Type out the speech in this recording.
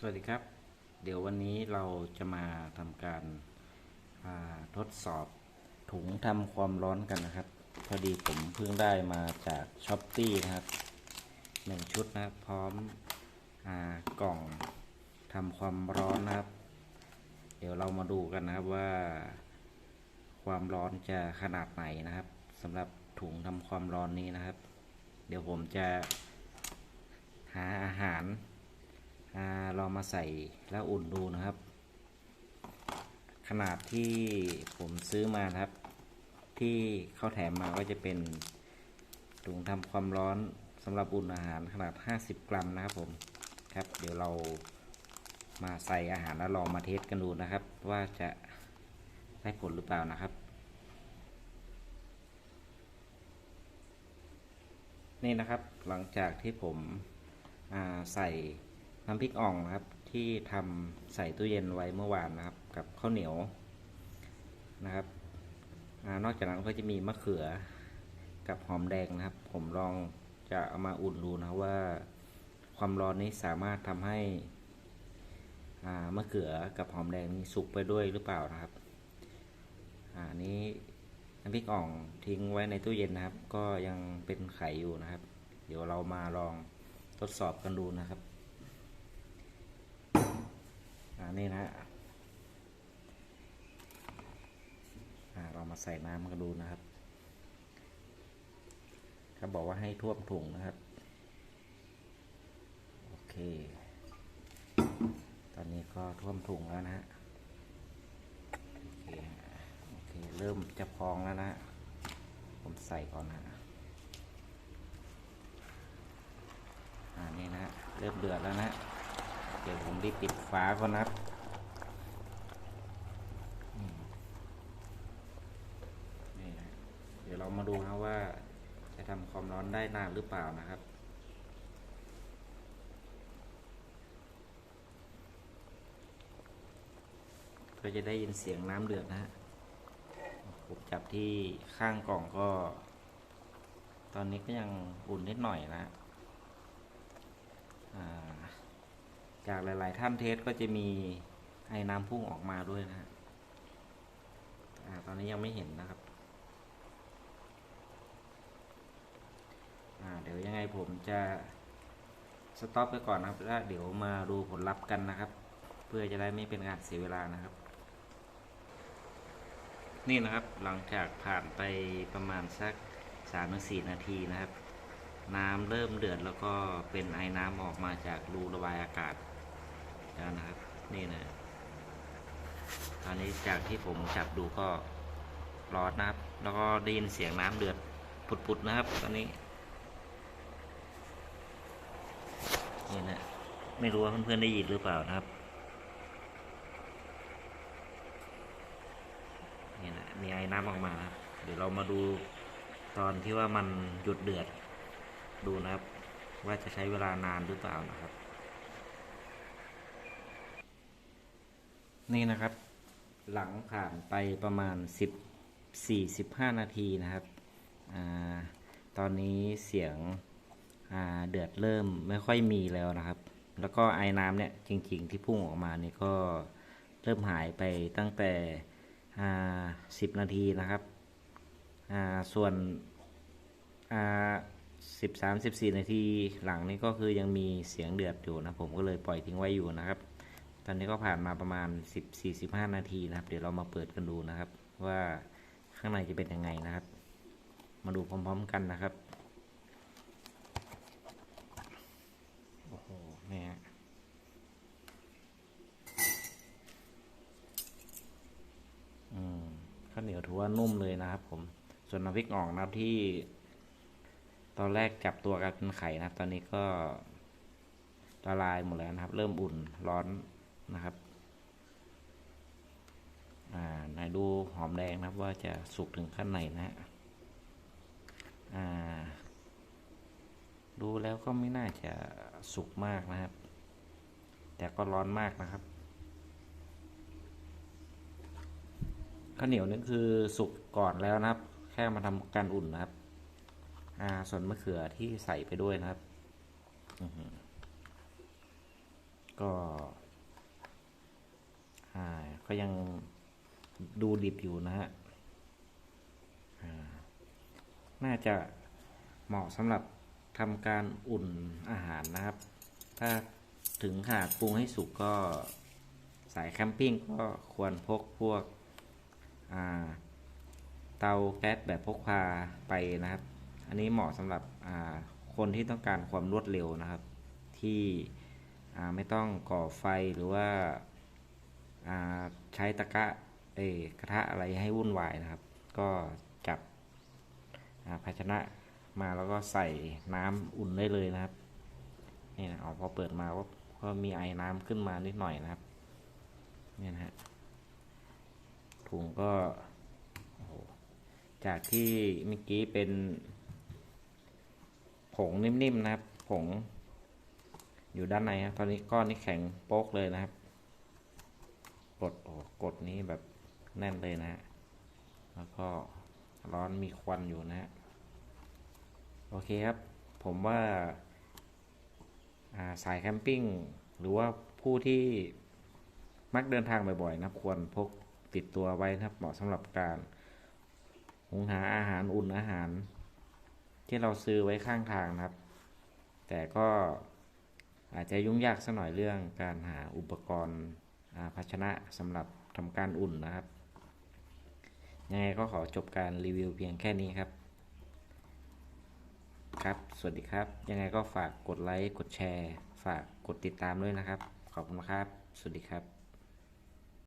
สวัสดีครับ เดี๋ยววันนี้เราจะมาทำการาทดสอบถุงทำความร้อนกันนะครับ พอดีผมเพิ่งได้มาจากช้อปปี้นะครับหนึ่งชุดนะครับพร้อมอกล่องทำความร้อนนะครับ เดี๋ยวเรามาดูกันนะครับว่า ความร้อนจะขนาดไหนนะครับสำหรับถุงทำความร้อนนี้นะครับ เดี๋ยวผมจะหาอาหาร ลองมาใส่แล้วอุ่นดูนะครับ ขนาดที่ผมซื้อมาครับ ที่เขาแถมมาก็จะเป็นถุงทำความร้อนสำหรับอุ่นอาหารขนาด 50 กรัมนะครับผมครับ เดี๋ยวเรามาใส่อาหารแล้วลองมาเทสกันดูนะครับ ว่าจะได้ผลหรือเปล่านะครับ นี่นะครับหลังจากที่ผมใส่ น้ำพริกอ่องนะครับที่ทำใส่ตู้เย็นไว้เมื่อวานนะครับ กับข้าวเหนียวนะครับอนอกจากนั้นก็จะมีมะเขือกับหอมแดงนะครับ ผมลองจะเอามาอุ่นดูนะว่า ความร้อนนี้สามารถทำให้มะเขือกับหอมแดงนี้สุกไปด้วยหรือเปล่านะครับอ่านี้น้ำพริกอ่องทิ้งไว้ในตู้เย็นนะครับ ก็ยังเป็นไข่อยู่นะครับ เดี๋ยวเรามาลองทดสอบกันดูนะครับ นี่นะเรามาใส่น้ำกันดูนะครับเขาบอกว่าให้ท่วมถุงนะครับ โอเค ตอนนี้ก็ท่วมถุงแล้วนะฮะโอเคโอเคเริ่มจะพองแล้วนะ ผมใส่ก่อนนะอ่านี่นะ เริ่มเดือดแล้วนะ เดี๋ยวผมรีบปิดฝาก่อนนะครับนี่นะเดี๋ยวเรามาดูนะว่า จะทำความร้อนได้นานหรือเปล่านะครับก็จะได้ยินเสียงน้ำเดือดนะฮะผมจับที่ข้างกล่องก็ ตอนนี้ก็ยังอุ่นนิดหน่อยนะฮะอ่า จากหลาย ๆ ท่านเทสก็จะมีไอ้น้ำพุ่งออกมาด้วยนะฮะตอนนี้ยังไม่เห็นนะครับเดี๋ยวยังไงผมจะสต็อปไปก่อนนะครับแล้วเดี๋ยวมาดูผลลัพธ์กันนะครับ เพื่อจะได้ไม่เป็นการเสียเวลานะครับ นี่นะครับหลังจากผ่านไปประมาณสักสามถึงสี่นาทีนะครับ น้ำเริ่มเดือดแล้วก็เป็นไอน้ำออกมาจากรูระบายอากาศ แล้วนะครับ นี่นะตอนนี้จากที่ผมจับดูก็ร้อนนะครับ แล้วก็ได้ยินเสียงน้ำเดือดปุดๆนะครับ ตอนนี้ นี่นะ ไม่รู้ว่าเพื่อนๆได้ยินหรือเปล่านะครับ นี่นะ มีไอ้น้ำออกมาครับ เดี๋ยวเรามาดูตอนที่ว่ามันหยุดเดือดดูนะครับ ว่าจะใช้เวลานานหรือเปล่านะครับ นี่นะครับ หลังผ่านไปประมาณ 10 45 นาทีนะครับอตอนนี้เสียงเดือดเริ่มไม่ค่อยมีแล้วนะครับ แล้วก็ไอ้น้ำเนี่ยจริง ๆ ที่พุ่งออกมานี่ก็เริ่มหายไปตั้งแต่ 10 นาทีนะครับอ่าส่วน 13 14 นาทีหลังนี้ก็คือยังมีเสียงเดือดอยู่นะ ผมก็เลยปล่อยทิ้งไว้อยู่นะครับ ตอนนี้ก็ผ่านมาประมาณ10-45นาทีนะครับ เดี๋ยวเรามาเปิดกันดูนะครับ ว่าข้างในจะเป็นยังไงนะครับ มาดูพร้อม ๆ กันนะครับ โอ้โหเนี่ยฮะอืมข้าวเหนียวถือว่านุ่มเลยนะครับ ผม ส่วนน้ำพริกอ่องนะครับที่ ตอนแรกจับตัวกันเป็นไข่นะครับ ตอนนี้ก็ละลายหมดแล้วนะครับ เริ่มอุ่นร้อน นะครับอ่าไหนดูหอมแดงนะครับว่าจะสุกถึงขั้นไหนนะฮะดูแล้วก็ไม่น่าจะสุกมากนะครับ แต่ก็ร้อนมากนะครับ ข้าวเหนียวนี่คือสุกก่อนแล้วนะครับ แค่มาทำการอุ่นนะครับ อ่า ส่วนมะเขือที่ใส่ไปด้วยนะครับ ก็ อ่าก็ยังดูดิบอยู่นะฮะน่าจะเหมาะสำหรับทำการอุ่นอาหารนะครับ ถ้าถึงหากปรุงให้สุกก็สายแคมปิ้งก็ควรพกพวกเตาแก๊สแบบพกพาไปนะครับ อันนี้เหมาะสำหรับคนที่ต้องการความรวดเร็วนะครับ ที่ไม่ต้องก่อไฟหรือว่า ใช้ตะกะเอกระทะอะไรให้วุ่นวายนะครับ ก็จับภาชนะมาแล้วก็ใส่น้ำอุ่นได้เลยนะครับนี่นะออพอเปิดมาก็ก็มีไอ้น้ำขึ้นมานิดหน่อยนะครับเนี่ยนะฮะถุงก็จากที่เมื่อกี้เป็น ผงนิ่มๆนะครับ ผงอยู่ด้านในครับตอนนี้ก้อนนี้แข็งโป๊กเลยนะครับ กดโอ้กดนี้แบบแน่นเลยนะฮะแล้วก็ร้อนมีควันอยู่นะฮะโอเคครับ ผมว่าาสายแคมปิ้ง หรือว่าผู้ที่มักเดินทางบ่อยๆนะควรพกติดตัวไว้นะครับเหมาะสำหรับการหุงหาอาหารอุ่นอาหาร ที่เราซื้อไว้ข้างทางนะครับ แต่ก็อาจจะยุ่งยากสักหน่อยเรื่องการหาอุปกรณ์ ภาชนะสำหรับทำการอุ่นนะครับยังไงก็ขอจบการรีวิวเพียงแค่นี้ครับ ครับ สวัสดีครับ ยังไงก็ฝากกดไลค์ กดแชร์ ฝากกดติดตามด้วยนะครับ ขอบคุณครับ สวัสดีครับ